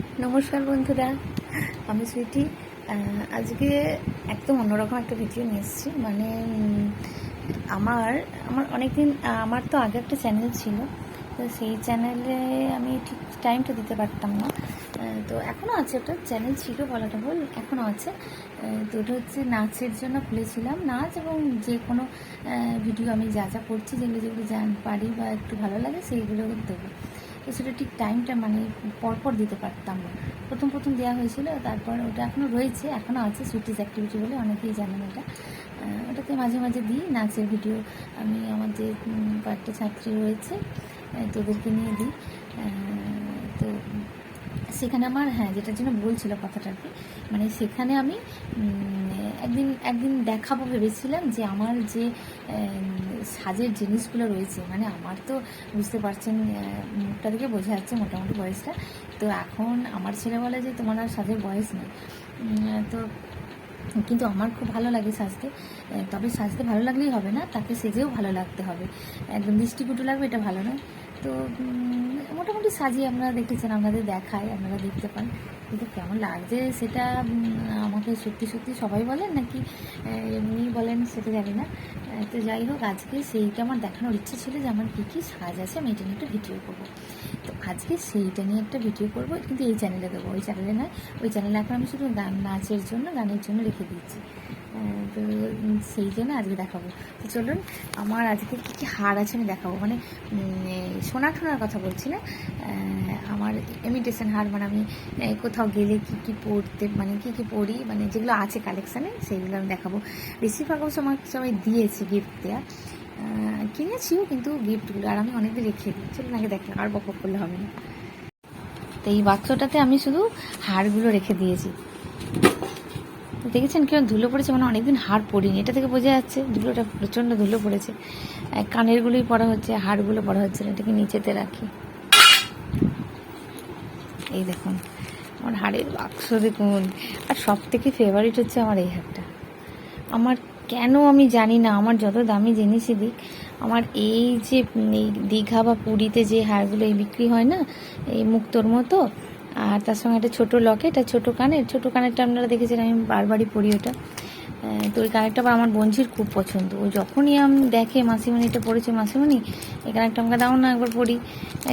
নমস্কার বন্ধুরা, আমি সুইটি। আজকে একদম অন্যরকম একটা ভিডিও নিয়ে এসেছি। মানে আমার আমার অনেকদিন আমার তো আগে একটা চ্যানেল ছিল। তো সেই চ্যানেলে আমি ঠিক টাইমটা দিতে পারতাম না। তো এখনও আছে ওটা। চ্যানেল ছিল বলাটা ভুল এখনও আছে তো ওটা হচ্ছে নাচের জন্য খুলেছিলাম। নাচ এবং যে কোনো ভিডিও আমি যা যা করছি, যেগুলো যেগুলো জান পারি বা একটু ভালো লাগে, সেইগুলো দেবো। সেটা ঠিক টাইমটা মানে পরপর দিতে পারতাম না। প্রথম প্রথম দেওয়া হয়েছিল, তারপর ওটা এখনও রয়েছে এখনও আছে সুইটিস অ্যাক্টিভিটি বলে অনেকেই জানেন এটা। ওটাতে মাঝে মাঝে দিই, নাচের ভিডিও আমি আমার যে কয়েকটা ছাত্রী রয়েছে তোদেরকে নিয়ে দিই। তো সেখানে আমার হ্যাঁ যেটার জন্য বলছিল কথাটা আর কি মানে সেখানে আমি একদিন একদিন দেখাবো ভেবেছিলাম যে আমার যে সাজের জিনিসগুলো রয়েছে মানে আমার তো বুঝতে পারছেন মুখটা থেকে বোঝা যাচ্ছে মোটামুটি বয়সটা। তো এখন আমার ছেলে বলে যে তোমার আর সাজের বয়স নেই। তো কিন্তু আমার খুব ভালো লাগে সাজতে। তবে সাজতে ভালো লাগলেই হবে না, তাকে সেজেও ভালো লাগতে হবে। একদম দৃষ্টিকুটু লাগবে এটা ভালো নয়। তো মোটামুটি সাজিয়ে আপনারা দেখেছেন, আপনাদের দেখায়, আপনারা দেখতে পান। কিন্তু কেমন লাগছে সেটা আমাকে সত্যি সত্যি সবাই বলেন নাকি এমনি বলেন সেটা জানি না। তো যাই হোক আজকে সেইটা আমার দেখানোর ইচ্ছে ছিল যে আমার কী কী সাজ আছে আমি এটা নিয়ে একটা ভিডিও করব। তো আজকে সেইটা নিয়ে একটা ভিডিও করব কিন্তু এই চ্যানেলে দেবো ওই চ্যানেলে নয় ওই চ্যানেলে এখন আমি শুধু গান নাচের জন্য গানের জন্য রেখে আহ, তো সেই জন্য আজকে দেখাবো। তো চলুন, আমার আজকে কী কী হার আছে আমি দেখাবো। মানে সোনা টোনার কথা বলছি না আমার ইমিটেশন হার মানে আমি কোথাও গেলে কী কী পড়তে মানে কী কী পড়ি মানে যেগুলো আছে কালেকশানে সেইগুলো আমি দেখাবো। বেশিরভাগ অবশ্য আমাকে সবাই দিয়েছে গিফট দেওয়া কিনেছিও কিন্তু গিফটগুলো আর আমি অনেকদিন রেখে দিই। চলুন আগে দেখলাম, আর বক বক করলে হবে না। তো এই বাক্সটাতে আমি শুধু হারগুলো রেখে দিয়েছি। দেখেছেন কীরকম ধুলো পড়েছে? মানে অনেকদিন হাড় পড়িনি। এটা থেকে বোঝা যাচ্ছে ধুলোটা প্রচণ্ড ধুলো পড়েছে। কানেরগুলোই পড়া হচ্ছে, হাড়গুলো পড়া হচ্ছে না। এটাকে নিচেতে রাখি। এই দেখুন, আমার হাড়ের বাক্স দেখুন। আর সব থেকে ফেভারিট হচ্ছে আমার এই হারটা। আমার কেন আমি জানি না, আমার যত দামি জিনিসই দিক, আমার এই যে দীঘা বা পুরীতে যে হারগুলো এই বিক্রি হয় না, এই মুক্তোর মতো আর তার সঙ্গে একটা ছোটো লকেট আর ছোটো কানের। ছোটো কানেরটা আপনারা দেখেছেন, আমি বারবারই পড়ি ওটা। তো ওই কানেরটা আমার বোনঝির খুব পছন্দ। ও যখনই আমি দেখে, মাসিমণি, এটা পড়েছে মাসিমণি, এই কানেরটা আমাকে দাও না, একবার পড়ি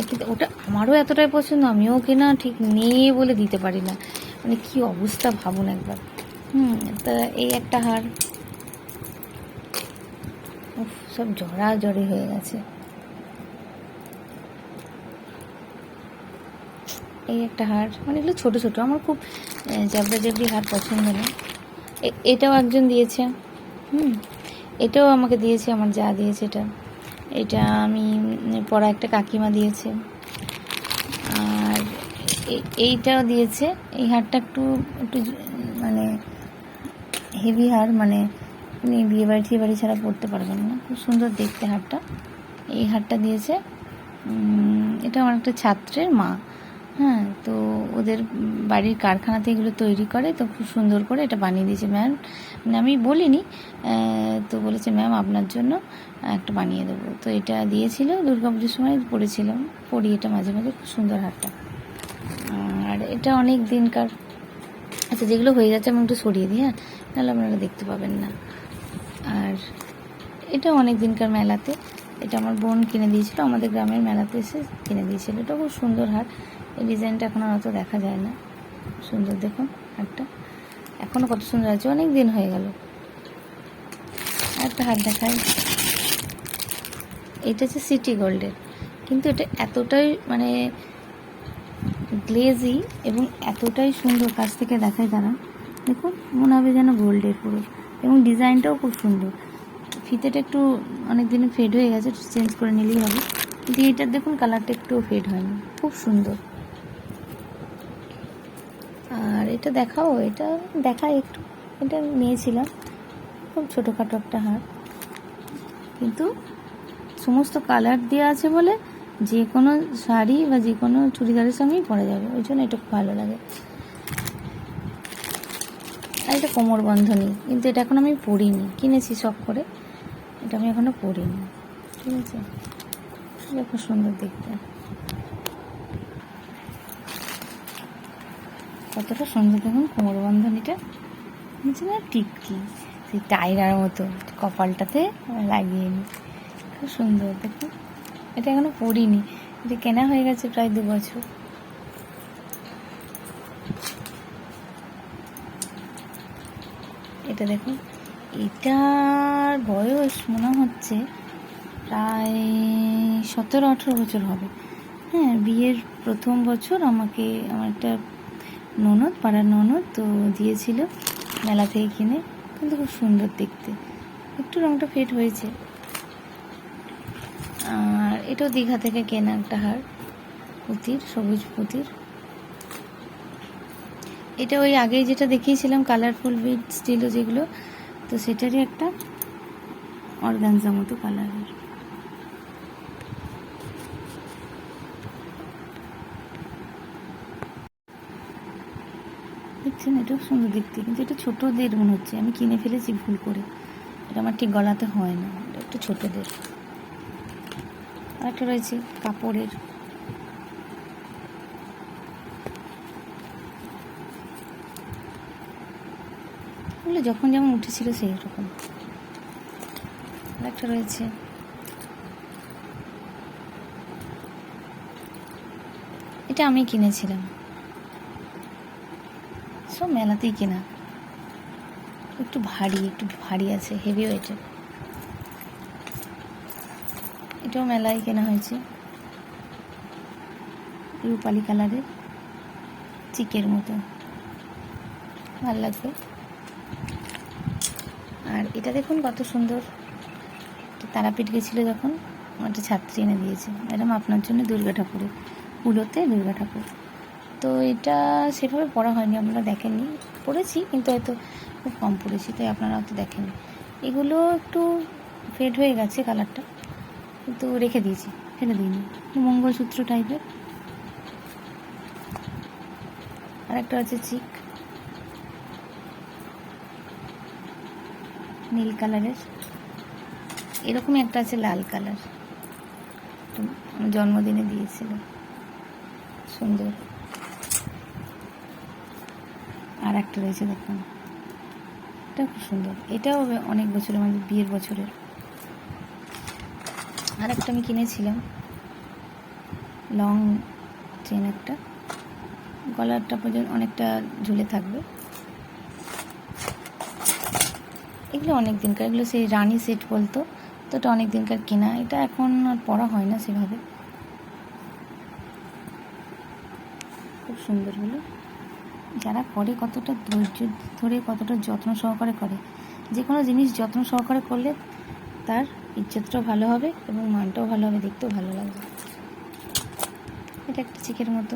কিন্তু ওটা আমারও এতটাই পছন্দ, আমিও ওকে না ঠিক নেই বলে দিতে পারি না। মানে কি অবস্থা, ভাবুন একবার। হুম, তা এই একটা হার। সব জড়া জড়ি হয়ে গেছে। এই একটা হার মানে এগুলো ছোটো ছোটো, আমার খুব জাবড়া জাবড়ি হার পছন্দ না। এটাও একজন দিয়েছে, হুম, এটাও আমাকে দিয়েছে, আমার যা দিয়েছে এটা। এটা আমি পড়া একটা কাকিমা দিয়েছে। আর এইটাও দিয়েছে, এই হারটা একটু একটু মানে হেভি হার মানে উনি বিয়ে বাড়ি, টিয়ে বাড়ি ছাড়া পড়তে পারবেন না। খুব সুন্দর দেখতে হারটা। এই হারটা দিয়েছে এটা আমার একটা ছাত্রের মা। হ্যাঁ তো ওদের বাড়ির কারখানাতে এগুলো তৈরি করে, তো খুব সুন্দর করে এটা বানিয়ে দিয়েছে ম্যাম। মানে আমি বলিনি তো বলেছে, ম্যাম, আপনার জন্য একটা বানিয়ে দেবো। তো এটা দিয়েছিল পুজোর সময় পড়েছিলাম পড়ি এটা মাঝে মাঝে খুব সুন্দর হারটা। আর এটা অনেক দিনকার। আচ্ছা যেগুলো হয়ে যাচ্ছে, আমি একটু সরিয়ে দিই হ্যাঁ? নাহলে আপনারা দেখতে পাবেন না। আর এটা অনেক দিনকার মেলাতে। এটা আমার বোন কিনে দিয়েছিল, আমাদের গ্রামের মেলাতে এসে কিনে দিয়েছিল। এটা খুব সুন্দর হার, এই ডিজাইনটা এখন আর অত দেখা যায় না। সুন্দর দেখুন হারটা। এখনও কত সুন্দর আছে অনেক দিন হয়ে গেল। একটা হার দেখায় এটা হচ্ছে সিটি গোল্ডের কিন্তু এটা এতটাই মানে গ্লেজি এবং এতটাই সুন্দর, কাছ থেকে দেখায় তারা। দেখুন, মনে হবে যেন গোল্ডের পুরো। এবং ডিজাইনটাও খুব সুন্দর। ফিতেটা একটু অনেক দিনে ফেড হয়ে গেছে চেঞ্জ করে নিলেই হবে। কিন্তু এটার দেখুন কালারটা একটুও ফেড হয়নি, খুব সুন্দর। আর এটা দেখাও, এটা দেখাই একটু, এটা নিয়েছিলাম, খুব ছোটোখাটো একটা হার। কিন্তু সমস্ত কালার দেওয়া আছে বলে যে কোনো শাড়ি বা যে কোনো চুড়িদারের সঙ্গেই পরা যাবে, ওই জন্য এটা খুব ভালো লাগে। আর এটা কোমর বন্ধনী, কিন্তু এটা এখন আমি পরিনি, কিনেছি শখ করে। এটা আমি এখনও পড়িনি। ঠিক আছে? এটা খুব সুন্দর দেখতে। কতটা সুন্দর দেখুন কোমর বন্ধনীটা নিচে না টিকটি সেই টাইরার মতো কপালটাতে লাগিয়ে নি। খুব সুন্দর দেখুন এটা এখনও পরিনি এটা কেনা হয়ে গেছে প্রায় দু বছর। এটা দেখুন। এটার বয়স মনে হচ্ছে প্রায় সতেরো, আঠেরো বছর হবে। হ্যাঁ বিয়ের প্রথম বছর আমাকে আমার একটা ননদ, পাড়ার ননদ তো দিয়েছিল মেলা থেকে কিনে, কিন্তু খুব সুন্দর দেখতে। একটু রংটা ফেট হয়েছে। আর এটাও দীঘা থেকে কেনা একটা হার, পুঁতির, সবুজ পুঁতির। এটা ওই আগে যেটা দেখিয়েছিলাম কালারফুল বিট স্টিল যেগুলো তো সেটারই একটা অর্গানজা মতো কালারের দেখছেন, এটাও সুন্দর দেখতে, কিন্তু এটা ছোটদের মনে হচ্ছে। আমি কিনে ফেলেছি ভুল করে। এটা আমার ঠিক গলাতে হয় না। এটা একটু ছোটদের। আর একটা রয়েছে কাপড়ের। যখন যেমন উঠেছিল সেই রকম একটা রয়েছে। এটা আমি কিনেছিলাম। সব মেলাতেই কেনা। একটু ভারী একটু ভারী আছে হেভি ওয়েটের এটাও মেলায় কেনা হয়েছে। রূপালি কালারের চিকের মতো। ভালো লাগবে। আর এটা দেখুন কত সুন্দর। তারাপীঠ গেছিল যখন আমার একটা ছাত্রী এনে দিয়েছে। ম্যাডাম, আপনার জন্য দুর্গা ঠাকুরের পুজোতে দুর্গা ঠাকুর। তো এটা সেভাবে পড়া হয়নি, আপনারা দেখেননি। পড়েছি, কিন্তু হয়তো খুব কম পড়েছি, তাই আপনারা হয়তো দেখেননি। এগুলো একটু ফেড হয়ে গেছে কালারটা, কিন্তু রেখে দিয়েছি, ফেলে দিইনি। মঙ্গলসূত্র টাইপের আর একটা আছে চিক। নীল কালারের। এরকমই একটা আছে লাল কালার। তো জন্মদিনে দিয়েছিল। সুন্দর। আর একটা রয়েছে দেখুন। এটা খুব সুন্দর। এটাও অনেক বছর আমাদের বিয়ের বছরের। আর একটা আমি কিনেছিলাম। লং চেন একটা। গলারটা পর্যন্ত অনেকটা ঝুলে থাকবে। এগুলো অনেক দিনকার এগুলো সেই রানি সেট বলতো, তো এটা অনেক দিনকার কেনা, এটা এখন আর পরা হয় না সেভাবে। খুব সুন্দর হলো যারা করে কতটা ধৈর্য, ধরে কতটা যত্ন সহকারে করে যে কোনো জিনিস যত্ন সহকারে করলে তার ইজ্জতটাও ভালো হবে এবং মানটাও ভালো হবে, দেখতেও ভালো লাগবে। এটা একটা চিকের মতো।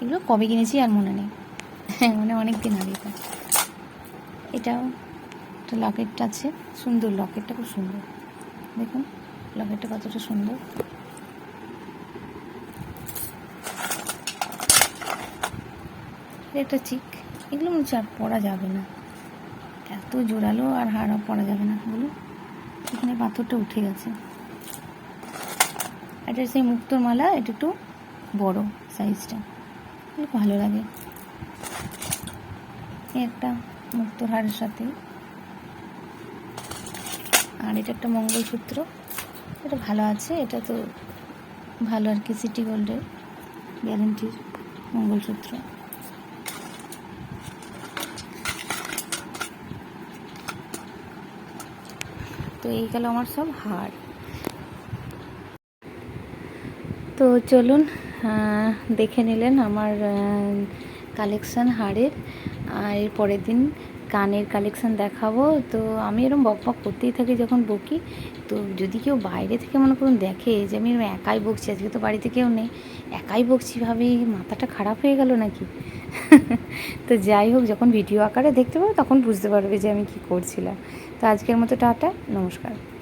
এগুলো কবে কিনেছি আর মনে নেই। মানে অনেক দিন আগেকার এটাও একটা লকেটটা আছে। সুন্দর লকেটটা, খুব সুন্দর। দেখুন, লকেটটা কতটা সুন্দর। একটা চিক এগুলো মনে হচ্ছে আর পরা যাবে না। এত জোরালো আর হাড় পরা যাবে না, বলুন। এখানে পাথরটা উঠে গেছে। এটা সেই মুক্তোর মালা, এটা একটু বড় সাইজটা। ভালো লাগে। একটা মুক্তোর হাড়ের সাথে। আর এটা একটা মঙ্গলসূত্র। এটা ভালো আছে, এটা তো ভালো আর কি সিটি গোল্ডের গ্যারেন্টির মঙ্গলসূত্র। তো এই গেল আমার সব হার। তো চলুন দেখে নিলেন আমার কালেকশান হাড়ের আর এর পরের দিন কানের কালেকশান দেখাবো। তো আমি এরকম বক বক করতেই থাকি যখন বকি। তো যদি কেউ বাইরে থেকে মনে করুন দেখে যে আমি এরকম একাই বকছি, আজকে তো বাড়িতে কেউ নেই, একাই বকছি ভাবি মাথাটা খারাপ হয়ে গেল নাকি? তো যাই হোক, যখন ভিডিও আকারে দেখতে পাবো তখন বুঝতে পারবে যে আমি কি করছিলাম। তো আজকের মতো টাটা, নমস্কার।